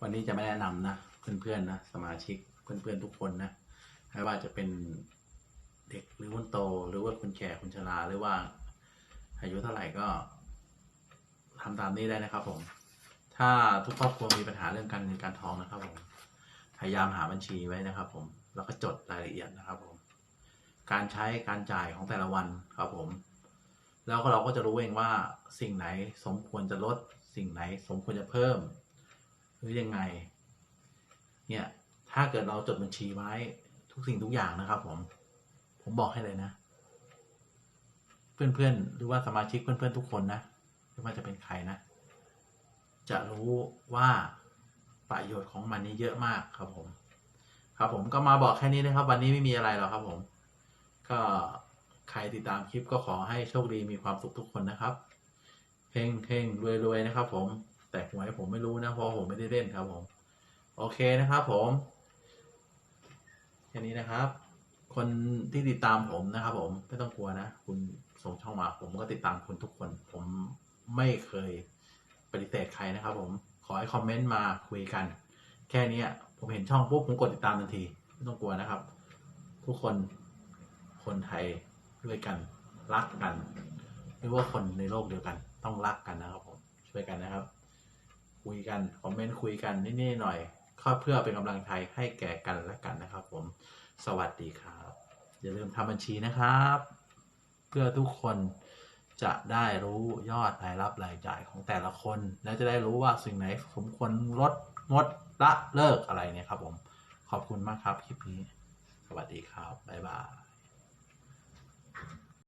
วันนี้จะไม่แนะนำนะเพื่อนๆนะสมาชิกเพื่อนๆทุกคนนะไม่ว่าจะเป็นเด็กหรือคนโตหรือว่าคนแก่คนชราหรือว่า อายุเท่าไหร่ก็ทำตามนี้ได้นะครับ ผม ถ้าทุกครอบครัวมีปัญหาเรื่องการเงินการทองนะครับผมพยายามหาบัญชีไว้นะครับ ผมแล้วก็จดรายละเอียดนะครับ ผม การใช้การจ่ายของแต่ละวันครับผม แล้วก็เราก็จะรู้เองว่าสิ่งไหนสมควรจะลด สิ่งไหนสมควรจะเพิ่ม หรือยังไง เนี่ย ถ้าเกิดเราจดบัญชีไว้ทุกสิ่งทุกอย่างนะครับผม ผมบอกให้เลยนะ เพื่อนๆ หรือว่าสมาชิกเพื่อนๆทุกคนนะไม่ว่าจะเป็นใครนะ จะรู้ว่าประโยชน์ของมันนี่เยอะมากครับผม ครับผมก็มาบอกแค่นี้นะครับ วันนี้ไม่มีอะไรหรอกครับผม ก็ใครติดตามคลิปก็ขอให้โชคดีมีความสุขทุกคนนะครับเฮงเฮงรวยรวยนะครับผม แต่หวยผมไม่รู้นะเพราะผมไม่ได้เล่นครับผม โอเคนะครับผมแค่นี้นะครับ คนที่ติดตามผมนะครับ ผมไม่ต้องกลัวนะ คุณส่งช่องมาผมก็ติดตามคุณทุกคน ผมไม่เคยปฏิเสธใครนะครับ ผมขอให้คอมเมนต์มาคุยกัน แค่นี้ผมเห็นช่องปุ๊บผมกดติดตามทันที ไม่ต้องกลัวนะครับ ทุกคนคนไทยด้วยกันรักกัน ไม่ว่าคนในโลกเดียวกัน ต้องรักกันนะครับผมช่วยกันนะครับ คุยกันคอมเมนต์คุยกันนิดๆหน่อยเพื่อเป็นกำลังใจให้แก่กันและกันนะครับ ผมสวัสดีครับ อย่าลืมทำบัญชีนะครับ เพื่อทุกคนจะได้รู้ยอดรายรับรายจ่ายของแต่ละคน และจะได้รู้ว่าสิ่งไหนสมควรลดงดละเลิกอะไรเนี่ยครับผมขอบคุณมากครับคลิปนี้ สวัสดีครับบ๊ายบาย